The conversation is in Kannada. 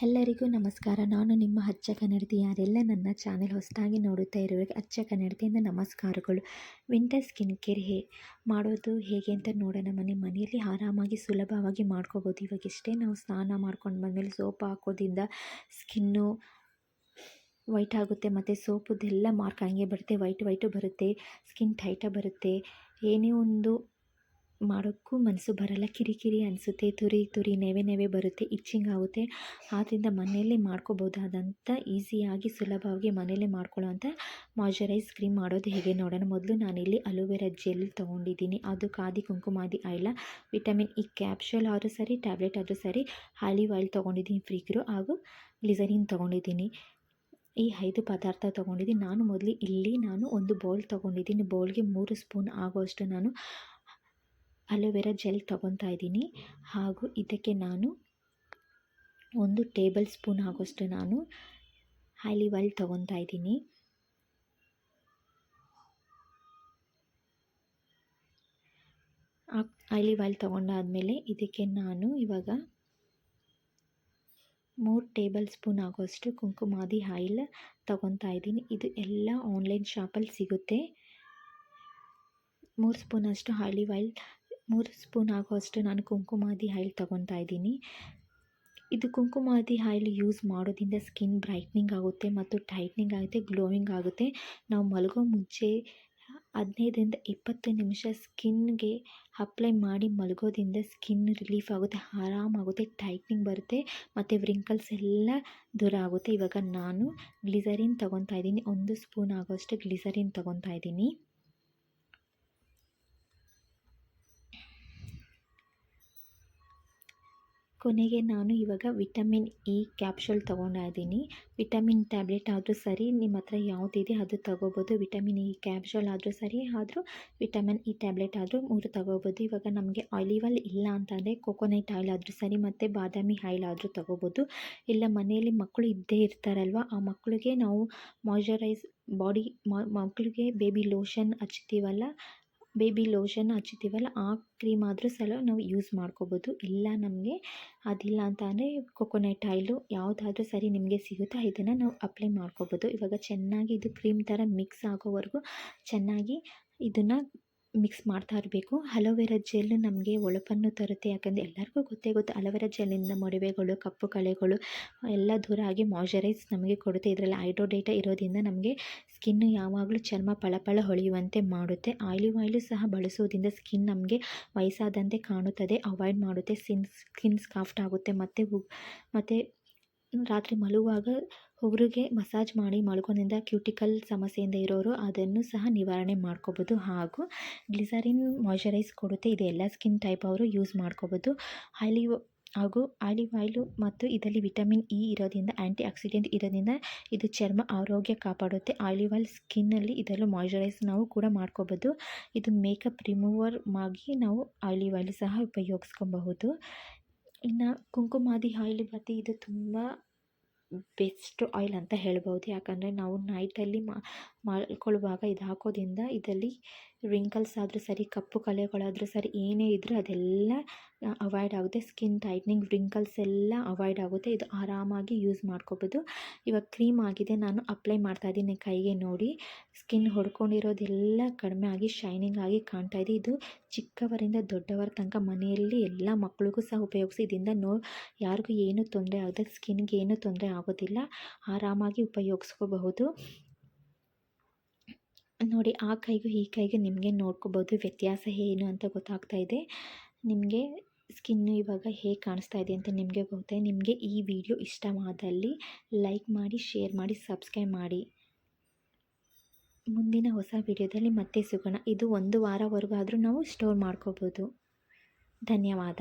ಎಲ್ಲರಿಗೂ ನಮಸ್ಕಾರ. ನಾನು ನಿಮ್ಮ ಅಚ್ಚ ಕನ್ನಡತಿ. ಯಾರೆಲ್ಲ ನನ್ನ ಚಾನೆಲ್ ಹೊಸದಾಗಿ ನೋಡುತ್ತಾ ಇರುವವರಿಗೆ ಅಚ್ಚ ಕನ್ನಡತಿಯಿಂದ ನಮಸ್ಕಾರಗಳು. ವಿಂಟರ್ ಸ್ಕಿನ್ ಕೇರ್ ಹೇ, ಮಾಡೋದು ಹೇಗೆ ಅಂತ ನೋಡೋಣ. ಮನೆ, ಮನೆಯಲ್ಲಿ ಆರಾಮಾಗಿ ಸುಲಭವಾಗಿ ಮಾಡ್ಕೋಬೋದು. ಇವಾಗ ಇಷ್ಟೇ ನಾವು ಸ್ನಾನ ಮಾಡ್ಕೊಂಡು ಬಂದಮೇಲೆ ಸೋಪ್ ಹಾಕೋದ್ರಿಂದ ಸ್ಕಿನ್ನು ವೈಟ್ ಆಗುತ್ತೆ, ಮತ್ತು ಸೋಪುದೆಲ್ಲ ಮಾರ್ಕ್ ಹಂಗೆ ಬರುತ್ತೆ. ವೈಟ್ ವೈಟು ಬರುತ್ತೆ, ಸ್ಕಿನ್ ಟೈಟಾಗಿ ಬರುತ್ತೆ. ಏನೇ ಒಂದು ಮಾಡೋಕ್ಕೂ ಮನಸ್ಸು ಬರಲ್ಲ. ಕಿರಿಕಿರಿ ಅನಿಸುತ್ತೆ. ತುರಿ ತುರಿ, ನೆವೆ ನೆವೆ ಬರುತ್ತೆ. ಇಚ್ಚಿಂಗ್ ಆಗುತ್ತೆ. ಆದ್ದರಿಂದ ಮನೆಯಲ್ಲೇ ಮಾಡ್ಕೋಬೋದಾದಂಥ ಈಸಿಯಾಗಿ, ಸುಲಭವಾಗಿ ಮನೆಯಲ್ಲೇ ಮಾಡ್ಕೊಳ್ಳೋವಂಥ ಮಾಯ್ಚರೈಸ್ ಕ್ರೀಮ್ ಮಾಡೋದು ಹೇಗೆ ನೋಡೋಣ. ಮೊದಲು ನಾನಿಲ್ಲಿ ಅಲೋವೆರಾ ಜೆಲ್ ತೊಗೊಂಡಿದ್ದೀನಿ. ಅದು ಕಾದಿ kumkumadi oil, vitamin E capsule ಆದರೂ ಸರಿ, ಟ್ಯಾಬ್ಲೆಟ್ ಆದರೂ ಸರಿ ಆಲಿವ್ ಆಯಿಲ್ ತೊಗೊಂಡಿದ್ದೀನಿ, ಫ್ರೀಕ್ರು, ಹಾಗೂ ಗ್ಲಿಸರಿನ್ ತೊಗೊಂಡಿದ್ದೀನಿ. ಈ ಐದು ಪದಾರ್ಥ ತೊಗೊಂಡಿದ್ದೀನಿ. ನಾನು ಮೊದಲು ಇಲ್ಲಿ ನಾನು ಒಂದು ಬೌಲ್ ತೊಗೊಂಡಿದ್ದೀನಿ. ಬೌಲ್ಗೆ ಮೂರು ಸ್ಪೂನ್ ಆಗುವಷ್ಟು ನಾನು ಅಲೋವೆರಾ ಜೆಲ್ ತೊಗೊತಾ ಇದ್ದೀನಿ. ಹಾಗೂ ಇದಕ್ಕೆ ನಾನು ಒಂದು ಟೇಬಲ್ ಸ್ಪೂನ್ ಆಗೋಷ್ಟು ನಾನು ಆಲಿವ್ ಆಯಿಲ್ ತೊಗೊತಾ ಇದ್ದೀನಿ. ಆಲಿವ್ ಆಯಿಲ್ ತೊಗೊಂಡಾದಮೇಲೆ ಇದಕ್ಕೆ ನಾನು ಇವಾಗ ಮೂರು ಟೇಬಲ್ ಸ್ಪೂನ್ ಆಗೋಷ್ಟು ಕುಂಕುಮಾದಿ ಆಯಿಲ್ ತೊಗೊತಾ ಇದ್ದೀನಿ. ಇದು ಎಲ್ಲ ಆನ್ಲೈನ್ ಶಾಪಲ್ಲಿ ಸಿಗುತ್ತೆ. ಮೂರು ಸ್ಪೂನಷ್ಟು ಆಲಿವ್ ಆಯಿಲ್ ಮೂರು ಸ್ಪೂನ್ ಆಗುವಷ್ಟು ನಾನು ಕುಂಕುಮಾದಿ ಆಯಿಲ್ ತೊಗೊತಾ ಇದ್ದೀನಿ. ಇದು ಕುಂಕುಮಾದಿ ಆಯಿಲ್ ಯೂಸ್ ಮಾಡೋದ್ರಿಂದ ಸ್ಕಿನ್ ಬ್ರೈಟ್ನಿಂಗ್ ಆಗುತ್ತೆ ಮತ್ತು ಟೈಟ್ನಿಂಗ್ ಆಗುತ್ತೆ, ಗ್ಲೋವಿಂಗ್ ಆಗುತ್ತೆ. ನಾವು ಮಲಗೋ ಮುಂಚೆ ಹದಿನೈದರಿಂದ ಇಪ್ಪತ್ತು ನಿಮಿಷ ಸ್ಕಿನ್ಗೆ ಅಪ್ಲೈ ಮಾಡಿ ಮಲಗೋದ್ರಿಂದ ಸ್ಕಿನ್ ರಿಲೀಫ್ ಆಗುತ್ತೆ ಆರಾಮಾಗುತ್ತೆ ಟೈಟ್ನಿಂಗ್ ಬರುತ್ತೆ ಮತ್ತು ವ್ರಿಂಕಲ್ಸ್ ಎಲ್ಲ ದೂರ ಆಗುತ್ತೆ. ಇವಾಗ ನಾನು ಗ್ಲಿಸರಿನ್ ತೊಗೊತಾ ಇದ್ದೀನಿ, ಒಂದು ಸ್ಪೂನ್ ಆಗೋಷ್ಟು ಗ್ಲಿಸರಿನ್ ತೊಗೊತಾ ಇದ್ದೀನಿ. ಕೊನೆಗೆ ನಾನು ಇವಾಗ ವಿಟಮಿನ್ ಇ ಕ್ಯಾಪ್ಸುಲ್ ತೊಗೊಂಡಿದ್ದೀನಿ ಇದ್ದೀನಿ. ವಿಟಮಿನ್ ಟ್ಯಾಬ್ಲೆಟ್ ಆದರೂ ಸರಿ, ನಿಮ್ಮ ಹತ್ರ ಯಾವುದಿದೆ ಅದು ತಗೋಬೋದು. ವಿಟಮಿನ್ ಇ ಕ್ಯಾಪ್ಸುಲ್ ಆದರೂ ಸರಿ, ಆದರೂ ವಿಟಮಿನ್ ಇ ಟ್ಯಾಬ್ಲೆಟ್ ಆದರೂ ಮೂರು ತಗೋಬೋದು. ಇವಾಗ ನಮಗೆ ಆಲಿವ್ ಆಯಿಲ್ ಇಲ್ಲ ಅಂತಂದರೆ ಕೊಕೊನೆಟ್ ಆಯಿಲ್ ಆದರೂ ಸರಿ ಮತ್ತು ಬಾದಾಮಿ ಆಯಿಲ್ ಆದರೂ ತಗೋಬೋದು. ಇಲ್ಲ, ಮನೆಯಲ್ಲಿ ಮಕ್ಕಳು ಇದ್ದೇ ಇರ್ತಾರಲ್ವ, ಆ ಮಕ್ಕಳಿಗೆ ನಾವು ಮಾಯ್ಚರೈಸ್ ಬಾಡಿ ಮಕ್ಕಳಿಗೆ ಬೇಬಿ ಲೋಷನ್ ಹಚ್ತೀವಲ್ಲ ಬೇಬಿ ಲೋಷನ್ ಹಚ್ಚುತ್ತೀವಲ್ಲ, ಆ ಕ್ರೀಮ್ ಆದರೂ ಸಲ ನಾವು ಯೂಸ್ ಮಾಡ್ಕೋಬೋದು. ಇಲ್ಲ ನಮಗೆ ಅದಿಲ್ಲ ಅಂತ ಅಂದರೆ ಕೊಕೊನೆಟ್ ಆಯಿಲು ಯಾವುದಾದ್ರೂ ಸರಿ ನಿಮಗೆ ಸಿಗುತ್ತಾ, ಇದನ್ನು ನಾವು ಅಪ್ಲೈ ಮಾಡ್ಕೋಬೋದು. ಇವಾಗ ಚೆನ್ನಾಗಿ ಇದು ಕ್ರೀಮ್ ಥರ ಮಿಕ್ಸ್ ಆಗೋವರೆಗೂ ಚೆನ್ನಾಗಿ ಇದನ್ನು ಮಿಕ್ಸ್ ಮಾಡ್ತಾ ಇರಬೇಕು. ಅಲೋವೆರಾ ಜೆಲ್ ನಮಗೆ ಹೊಳಪನ್ನು ತರುತ್ತೆ. ಯಾಕಂದರೆ ಎಲ್ಲರಿಗೂ ಗೊತ್ತೇ ಗೊತ್ತು ಅಲೋವೆರಾ ಜೆಲ್ಲಿಂದ ಮೊಡವೆಗಳು, ಕಪ್ಪು ಕಲೆಗಳು ಎಲ್ಲ ದೂರ ಆಗಿ ಮಾಯ್ಚರೈಸ್ ನಮಗೆ ಕೊಡುತ್ತೆ. ಇದರಲ್ಲಿ ಹೈಡ್ರೋಡೇಟಾ ಇರೋದ್ರಿಂದ ನಮಗೆ ಸ್ಕಿನ್ನು ಯಾವಾಗಲೂ ಚರ್ಮ ಪಳಪಳ ಹೊಳೆಯುವಂತೆ ಮಾಡುತ್ತೆ. ಆಯಿಲಿ ಆಯಿಲು ಸಹ ಬಳಸೋದ್ರಿಂದ ಸ್ಕಿನ್ ನಮಗೆ ವಯಸ್ಸಾದಂತೆ ಕಾಣುತ್ತದೆ. ಅವಾಯ್ಡ್ ಮಾಡುತ್ತೆ. ಸ್ಕಿನ್ ಸ್ಕಿನ್ ಸ್ಕಾಫ್ಟ್ ಆಗುತ್ತೆ. ಮತ್ತು ಮತ್ತು ರಾತ್ರಿ ಮಲಗುವಾಗ ಉಗುರಿಗೆ ಮಸಾಜ್ ಮಾಡಿ ಮಲ್ಗೋದ್ರಿಂದ ಕ್ಯೂಟಿಕಲ್ ಸಮಸ್ಯೆಯಿಂದ ಇರೋರು ಅದನ್ನು ಸಹ ನಿವಾರಣೆ ಮಾಡ್ಕೋಬೋದು. ಹಾಗೂ ಗ್ಲಿಸರಿನ್ ಮಾಯ್ಚರೈಸ್ ಕೊಡುತ್ತೆ. ಇದು ಎಲ್ಲ ಸ್ಕಿನ್ ಟೈಪ್ ಅವರು ಯೂಸ್ ಮಾಡ್ಕೋಬೋದು. ಆಲಿವ್ ಹಾಗೂ ಆಲಿವ್ ಆಯಿಲು ಮತ್ತು ಇದರಲ್ಲಿ ವಿಟಮಿನ್ ಇ ಇರೋದ್ರಿಂದ ಆ್ಯಂಟಿ ಆಕ್ಸಿಡೆಂಟ್ ಇರೋದ್ರಿಂದ ಇದು ಚರ್ಮ ಆರೋಗ್ಯ ಕಾಪಾಡುತ್ತೆ. ಆಲಿವ್ ಆಯಿಲ್ ಸ್ಕಿನ್ನಲ್ಲಿ ಇದರಲ್ಲೂ ಮಾಯ್ಚರೈಸ್ ನಾವು ಕೂಡ ಮಾಡ್ಕೋಬೋದು. ಇದು ಮೇಕಪ್ ರಿಮೂವರ್ ಆಗಿ ನಾವು ಆಲಿವ್ ಆಯಿಲ್ ಸಹ ಉಪಯೋಗಿಸ್ಕೊಬಹುದು. ಇನ್ನು ಕುಂಕುಮಾದಿ ಆಯಿಲ್ ಬಗ್ಗೆ ಇದು ತುಂಬ ಬೆಸ್ಟ್ ಆಯಿಲ್ ಅಂತ ಹೇಳ್ಬೋದು. ಯಾಕಂದರೆ ನಾವು ನೈಟಲ್ಲಿ ಮಲ್ಕೊಳ್ಳುವಾಗ ಇದು ಹಾಕೋದ್ರಿಂದ ಇದರಲ್ಲಿ ರಿಂಕಲ್ಸ್ ಆದರೂ ಸರಿ, ಕಪ್ಪು ಕಲೆಗಳಾದರೂ ಸರಿ, ಏನೇ ಇದ್ದರೂ ಅದೆಲ್ಲ ಅವಾಯ್ಡ್ ಆಗುತ್ತೆ. ಸ್ಕಿನ್ ಟೈಟ್ನಿಂಗ್ ರಿಂಕಲ್ಸ್ ಎಲ್ಲ ಅವಾಯ್ಡ್ ಆಗುತ್ತೆ. ಇದು ಆರಾಮಾಗಿ ಯೂಸ್ ಮಾಡ್ಕೋಬೋದು. ಇವಾಗ ಕ್ರೀಮ್ ಆಗಿದೆ, ನಾನು ಅಪ್ಲೈ ಮಾಡ್ತಾ ಇದ್ದೀನಿ ಕೈಗೆ ನೋಡಿ. ಸ್ಕಿನ್ ಹೊಡ್ಕೊಂಡಿರೋದೆಲ್ಲ ಕಡಿಮೆ ಆಗಿ ಶೈನಿಂಗ್ ಆಗಿ ಕಾಣ್ತಾ ಇದೆ. ಇದು ಚಿಕ್ಕವರಿಂದ ದೊಡ್ಡವರ ತನಕ ಮನೆಯಲ್ಲಿ ಎಲ್ಲ ಮಕ್ಕಳಿಗೂ ಸಹ ಉಪಯೋಗಿಸಿ. ಇದರಿಂದ ನೋ, ಯಾರಿಗೂ ಏನೂ ತೊಂದರೆ ಆಗದೆ ಸ್ಕಿನ್ಗೆ ಏನೂ ತೊಂದರೆ ಆಗೋದಿಲ್ಲ. ಆರಾಮಾಗಿ ಉಪಯೋಗಿಸ್ಕೋಬಹುದು. ನೋಡಿ, ಆ ಕೈಗೂ ಈ ಕೈಗೂ ನಿಮಗೆ ನೋಡ್ಕೋಬೋದು ವ್ಯತ್ಯಾಸ ಏನು ಅಂತ ಗೊತ್ತಾಗ್ತಾ ಇದೆ. ನಿಮಗೆ ಸ್ಕಿನ್ನು ಇವಾಗ ಹೇಗೆ ಕಾಣಿಸ್ತಾ ಇದೆ ಅಂತ ನಿಮಗೆ ಗೊತ್ತೆ, ನಿಮಗೆ ಈ ವಿಡಿಯೋ ಇಷ್ಟವಾದಲ್ಲಿ ಲೈಕ್ ಮಾಡಿ, ಶೇರ್ ಮಾಡಿ, ಸಬ್ಸ್ಕ್ರೈಬ್ ಮಾಡಿ. ಮುಂದಿನ ಹೊಸ ವಿಡಿಯೋದಲ್ಲಿ ಮತ್ತೆ ಸಿಗೋಣ. ಇದು ಒಂದು ವಾರವರೆಗೂ ಆದರೂ ನಾವು ಸ್ಟೋರ್ ಮಾಡ್ಕೋಬೋದು. ಧನ್ಯವಾದ.